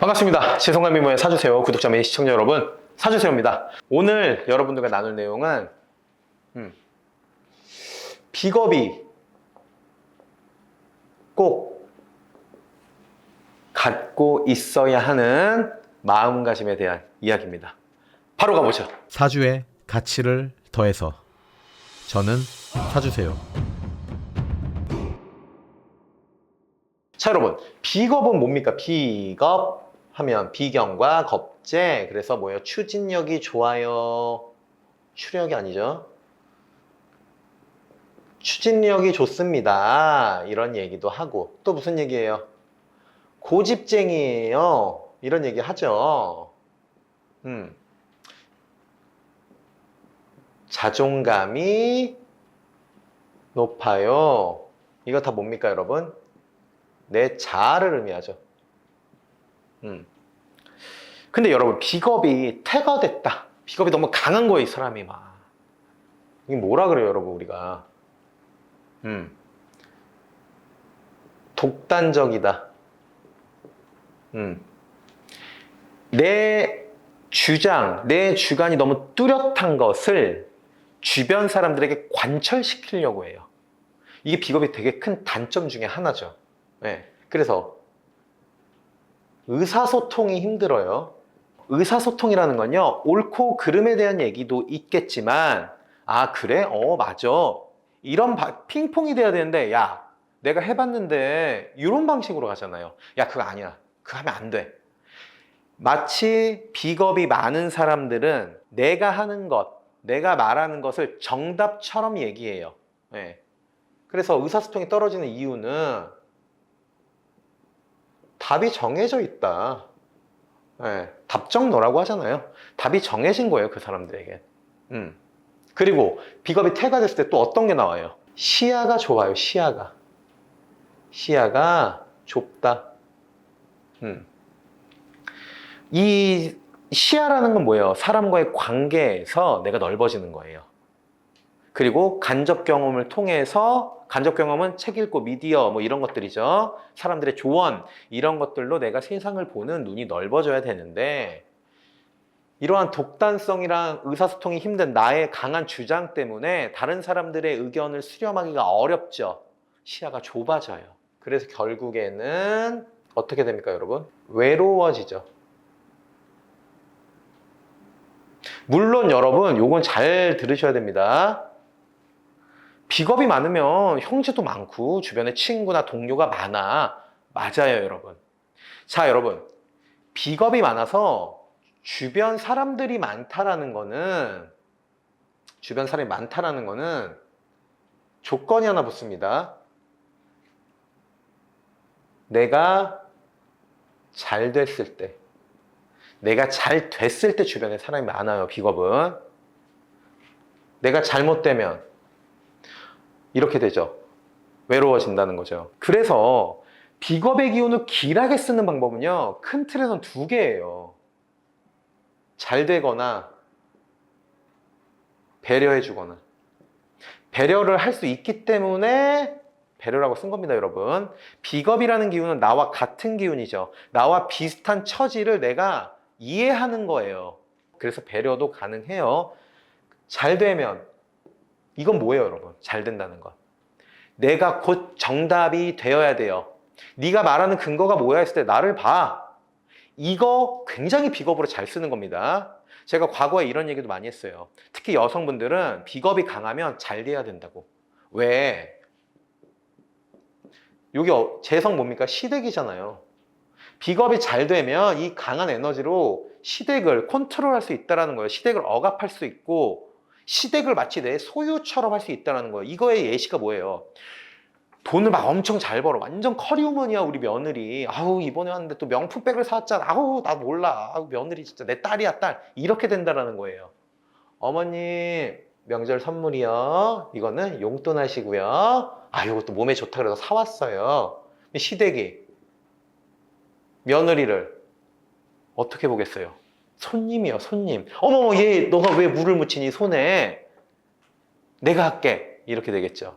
반갑습니다. 지성관 미모의 사주세요 구독자 및 시청자 여러분 사주세요입니다. 오늘 여러분들과 나눌 내용은 음, 비겁이 꼭 갖고 있어야 하는 마음가짐에 대한 이야기입니다. 바로 가보죠. 사주의 가치를 더해서 저는 사주세요. 자 여러분 비겁은 뭡니까? 비겁 하면 비경과 겁재 그래서 뭐예요? 추진력이 좋아요. 추력이 아니죠. 추진력이 좋습니다. 이런 얘기도 하고 또 무슨 얘기예요? 고집쟁이에요. 이런 얘기 하죠. 음. 자존감이 높아요. 이거 다 뭡니까, 여러분? 내 자아를 의미하죠. 음. 근데 여러분, 비겁이 태가 됐다. 비겁이 너무 강한 거예요, 이 사람이 막. 이게 뭐라 그래요, 여러분, 우리가. 음. 독단적이다. 음. 내 주장, 내 주관이 너무 뚜렷한 것을 주변 사람들에게 관철시키려고 해요. 이게 비겁이 되게 큰 단점 중에 하나죠. 네. 그래서 의사소통이 힘들어요. 의사소통이라는 건요, 옳고 그름에 대한 얘기도 있겠지만, 아, 그래? 어, 맞아. 이런 바- 핑퐁이 돼야 되는데, 야, 내가 해봤는데, 이런 방식으로 가잖아요. 야, 그거 아니야. 그거 하면 안 돼. 마치 비겁이 많은 사람들은 내가 하는 것, 내가 말하는 것을 정답처럼 얘기해요. 예. 그래서 의사소통이 떨어지는 이유는 답이 정해져 있다. 예. 답정너라고 하잖아요. 답이 정해진 거예요, 그 사람들에게. 음. 그리고 비겁이 태가 됐을 때 또 어떤 게 나와요? 시야가 좁아요, 시야가. 시야가 좁다. 음. 이 시야라는 건 뭐예요? 사람과의 관계에서 내가 넓어지는 거예요. 그리고 간접 경험을 통해서 간접 경험은 책 읽고 미디어 뭐 이런 것들이죠. 사람들의 조언 이런 것들로 내가 세상을 보는 눈이 넓어져야 되는데 이러한 독단성이랑 의사소통이 힘든 나의 강한 주장 때문에 다른 사람들의 의견을 수렴하기가 어렵죠. 시야가 좁아져요. 그래서 결국에는 어떻게 됩니까, 여러분? 외로워지죠. 물론 여러분, 요건 잘 들으셔야 됩니다. 비겁이 많으면 형제도 많고 주변에 친구나 동료가 많아. 맞아요, 여러분. 자, 여러분. 비겁이 많아서 주변 사람들이 많다라는 거는 주변 사람이 많다라는 거는 조건이 하나 붙습니다. 내가 잘 됐을 때 내가 잘 됐을 때 주변에 사람이 많아요, 비겁은. 내가 잘못되면 이렇게 되죠. 외로워진다는 거죠. 그래서 비겁의 기운을 길하게 쓰는 방법은요, 큰 틀에선 두 개예요. 잘 되거나, 배려해 주거나. 배려를 할 수 있기 때문에 배려라고 쓴 겁니다, 여러분. 비겁이라는 기운은 나와 같은 기운이죠. 나와 비슷한 처지를 내가 이해하는 거예요. 그래서 배려도 가능해요. 잘 되면 이건 뭐예요, 여러분? 잘 된다는 것. 내가 곧 정답이 되어야 돼요. 네가 말하는 근거가 뭐야 했을 때 나를 봐. 이거 굉장히 비겁으로 잘 쓰는 겁니다. 제가 과거에 이런 얘기도 많이 했어요. 특히 여성분들은 비겁이 강하면 잘 돼야 된다고. 왜? 여기 어- 재성 뭡니까? 시댁이잖아요. 비겁이 잘 되면 이 강한 에너지로 시댁을 컨트롤할 수 있다는 거예요. 시댁을 억압할 수 있고 시댁을 마치 내 소유처럼 할 수 있다는 거예요. 이거의 예시가 뭐예요? 돈을 막 엄청 잘 벌어. 완전 커리우먼이야, 우리 며느리. 아우, 이번에 왔는데 또 명품백을 사왔잖아. 아우, 나 몰라. 아우, 며느리 진짜 내 딸이야, 딸. 이렇게 된다라는 거예요. 어머님, 명절 선물이요. 이거는 용돈 하시고요. 아, 이것도 몸에 좋다 그래서 사왔어요. 시댁이 며느리를 어떻게 보겠어요? 손님이요, 손님. 어머머, 얘, 너가 왜 물을 묻히니, 손에? 내가 할게. 이렇게 되겠죠.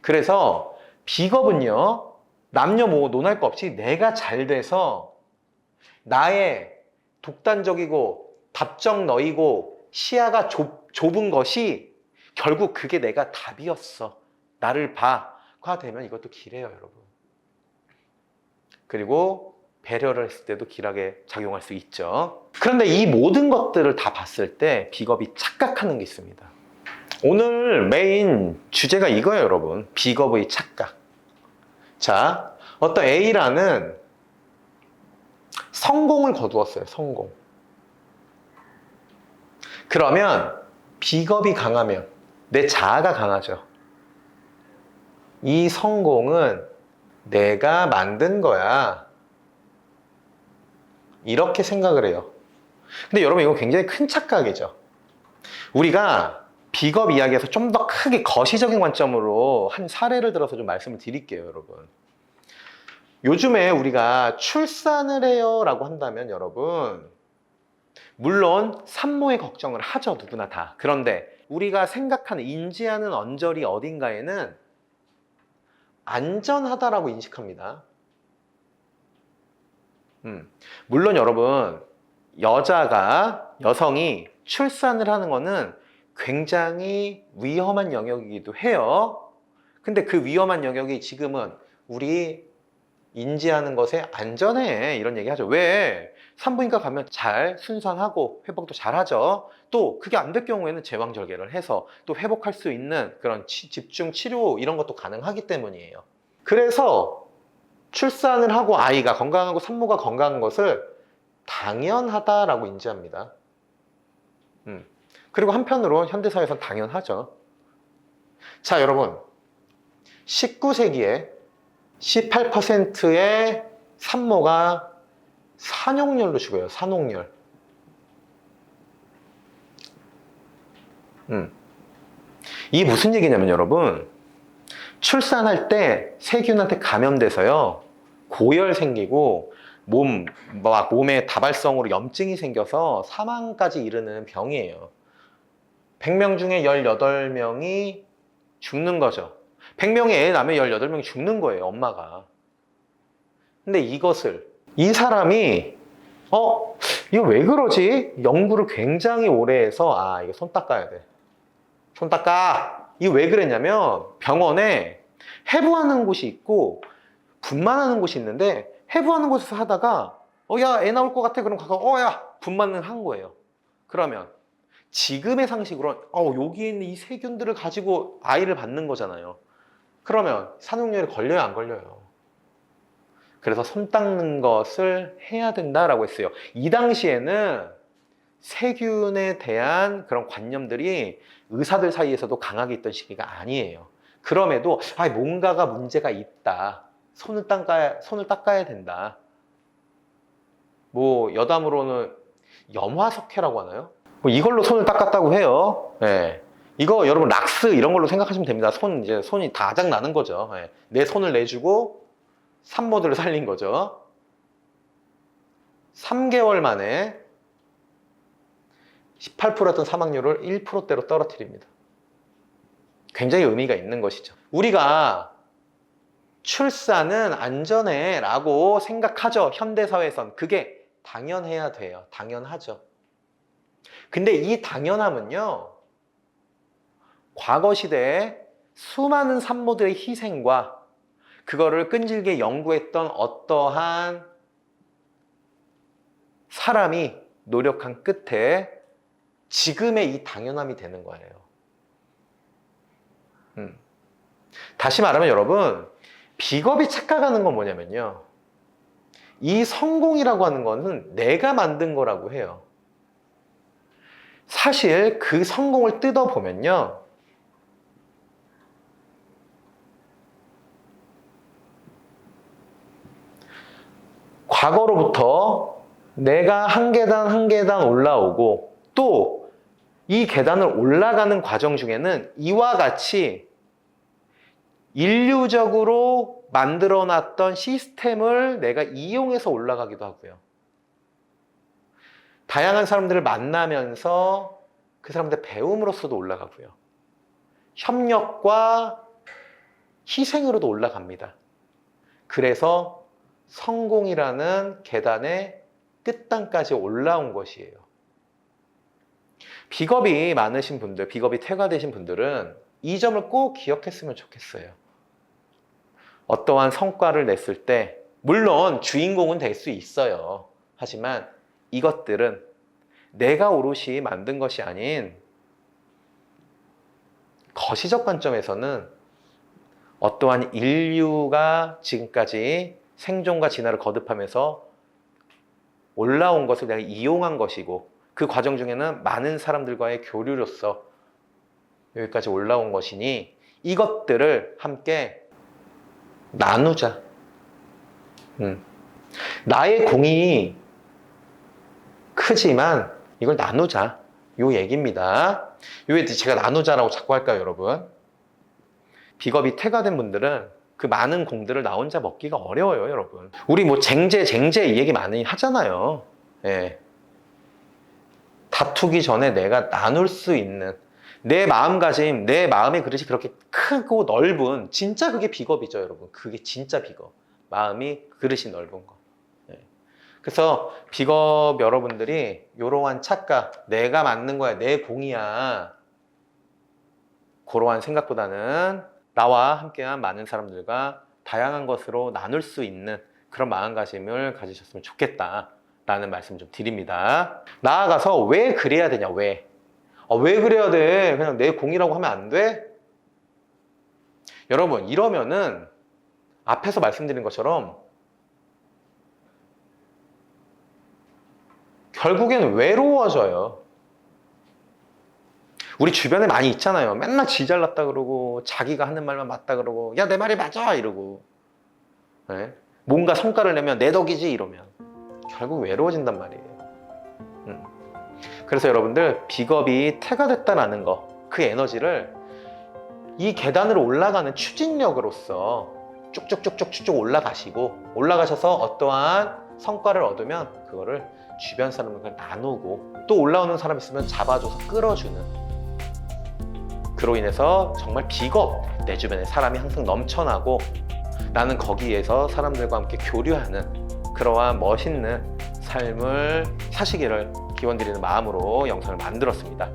그래서 비겁은요, 남녀 뭐 논할 거 없이 내가 잘 돼서 나의 독단적이고 답정 너이고 시야가 좁, 좁은 것이 결국 그게 내가 답이었어. 나를 봐 가 되면 이것도 길해요, 여러분. 그리고 배려를 했을 때도 길하게 작용할 수 있죠. 그런데 이 모든 것들을 다 봤을 때 비겁이 착각하는 게 있습니다. 오늘 메인 주제가 이거예요, 여러분. 비겁의 착각. 자, 어떤 A라는 성공을 거두었어요, 성공. 그러면 비겁이 강하면 내 자아가 강하죠. 이 성공은 내가 만든 거야. 이렇게 생각을 해요. 근데 여러분, 이거 굉장히 큰 착각이죠. 우리가 비겁 이야기에서 좀 더 크게 거시적인 관점으로 한 사례를 들어서 좀 말씀을 드릴게요, 여러분. 요즘에 우리가 출산을 해요 라고 한다면 여러분, 물론 산모의 걱정을 하죠, 누구나 다. 그런데 우리가 생각하는, 인지하는 언저리 어딘가에는 안전하다라고 인식합니다. 음, 물론 여러분, 여자가, 여성이 출산을 하는 거는 굉장히 위험한 영역이기도 해요. 근데 그 위험한 영역이 지금은 우리 인지하는 것에 안전해. 이런 얘기 하죠. 왜? 산부인과 가면 잘 순산하고 회복도 잘 하죠. 또 그게 안 될 경우에는 제왕절개를 해서 또 회복할 수 있는 그런 치- 집중 치료 이런 것도 가능하기 때문이에요. 그래서 출산을 하고 아이가 건강하고 산모가 건강한 것을 당연하다라고 인지합니다. 음. 그리고 한편으로 현대사회에서는 당연하죠. 자, 여러분. 19세기에 18%의 산모가 산용열로 죽어요. 산옥열. 음. 이 무슨 얘기냐면 여러분, 출산할 때 세균한테 감염돼서요, 고열 생기고, 몸, 막 몸에 다발성으로 염증이 생겨서 사망까지 이르는 병이에요. 100명 중에 18명이 죽는 거죠. 100명의 애 낳으면 18명이 죽는 거예요, 엄마가. 근데 이것을, 이 사람이, 어, 이거 왜 그러지? 연구를 굉장히 오래 해서, 아, 이거 손 닦아야 돼. 손 닦아! 이거 왜 그랬냐면, 병원에 해부하는 곳이 있고, 분만하는 곳이 있는데, 해부하는 곳에서 하다가, 어, 야, 애 나올 것 같아. 그럼 가서, 어, 야, 분만을 한 거예요. 그러면, 지금의 상식으로는, 어, 여기 있는 이 세균들을 가지고 아이를 받는 거잖아요. 그러면 산후열에 걸려요, 안 걸려요? 그래서 손 닦는 것을 해야 된다라고 했어요. 이 당시에는 세균에 대한 그런 관념들이 의사들 사이에서도 강하게 있던 시기가 아니에요. 그럼에도 아, 뭔가가 문제가 있다. 손을 닦아야 손을 닦아야 된다. 뭐 여담으로는 염화석회라고 하나요? 뭐 이걸로 손을 닦았다고 해요. 예. 이거 여러분 락스 이런 걸로 생각하시면 됩니다. 손 이제 손이 다 아작 나는 거죠. 예. 내 손을 내주고 산모들을 살린 거죠. 3개월 만에 18%였던 사망률을 1%대로 떨어뜨립니다. 굉장히 의미가 있는 것이죠. 우리가 출산은 안전해 라고 생각하죠. 현대사회에선. 그게 당연해야 돼요. 당연하죠. 근데 이 당연함은요, 과거 시대에 수많은 산모들의 희생과 그거를 끈질게 연구했던 어떠한 사람이 노력한 끝에 지금의 이 당연함이 되는 거예요. 음. 다시 말하면 여러분, 비겁이 착각하는 건 뭐냐면요. 이 성공이라고 하는 거는 내가 만든 거라고 해요. 사실 그 성공을 뜯어보면요. 과거로부터 내가 한 계단 한 계단 올라오고 또 이 계단을 올라가는 과정 중에는 이와 같이 인류적으로 만들어 놨던 시스템을 내가 이용해서 올라가기도 하고요. 다양한 사람들을 만나면서 그 사람들 배움으로써도 올라가고요. 협력과 희생으로도 올라갑니다. 그래서 성공이라는 계단에 끝단까지 올라온 것이에요. 비겁이 많으신 분들, 비겁이 퇴가되신 분들은 이 점을 꼭 기억했으면 좋겠어요. 어떠한 성과를 냈을 때, 물론 주인공은 될 수 있어요. 하지만 이것들은 내가 오롯이 만든 것이 아닌 거시적 관점에서는 어떠한 인류가 지금까지 생존과 진화를 거듭하면서 올라온 것을 내가 이용한 것이고 그 과정 중에는 많은 사람들과의 교류로서 여기까지 올라온 것이니 이것들을 함께 나누자. 음. 나의 공이 크지만 이걸 나누자. 요 얘기입니다. 왜 제가 나누자라고 자꾸 할까요, 여러분? 비겁이 퇴가된 분들은 그 많은 공들을 나 혼자 먹기가 어려워요, 여러분. 우리 뭐 쟁제, 쟁제 이 얘기 많이 하잖아요. 예. 다투기 전에 내가 나눌 수 있는 내 마음가짐, 내 마음의 그릇이 그렇게 크고 넓은 진짜 그게 비겁이죠, 여러분. 그게 진짜 비겁. 마음이 그릇이 넓은 거. 예. 그래서 비겁 여러분들이 이러한 착각, 내가 맞는 거야, 내 공이야. 그러한 생각보다는 나와 함께한 많은 사람들과 다양한 것으로 나눌 수 있는 그런 마음가짐을 가지셨으면 좋겠다 라는 말씀 좀 드립니다. 나아가서 왜 그래야 되냐, 왜? 아, 왜 그래야 돼? 그냥 내 공이라고 하면 안 돼? 여러분, 이러면은 앞에서 말씀드린 것처럼 결국엔 외로워져요. 우리 주변에 많이 있잖아요. 맨날 지 잘났다 그러고 자기가 하는 말만 맞다 그러고 야 내 말이 맞아 이러고 네? 뭔가 성과를 내면 내 덕이지 이러면 결국 외로워진단 말이에요. 음. 그래서 여러분들 비겁이 태가 됐다라는 거 그 에너지를 이 계단을 올라가는 추진력으로서 쭉쭉쭉쭉쭉 올라가시고 올라가셔서 어떠한 성과를 얻으면 그거를 주변 사람들과 나누고 또 올라오는 사람 있으면 잡아줘서 끌어주는 그로 인해서 정말 비겁 내 주변에 사람이 항상 넘쳐나고 나는 거기에서 사람들과 함께 교류하는 그러한 멋있는 삶을 사시기를 기원드리는 마음으로 영상을 만들었습니다.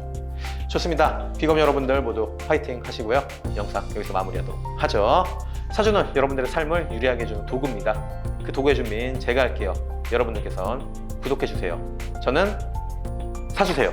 좋습니다. 비검 여러분들 모두 파이팅 하시고요. 영상 여기서 마무리하도록 하죠. 사주는 여러분들의 삶을 유리하게 해주는 도구입니다. 그 도구의 준비는 제가 할게요. 여러분들께선 구독해주세요. 저는 사주세요.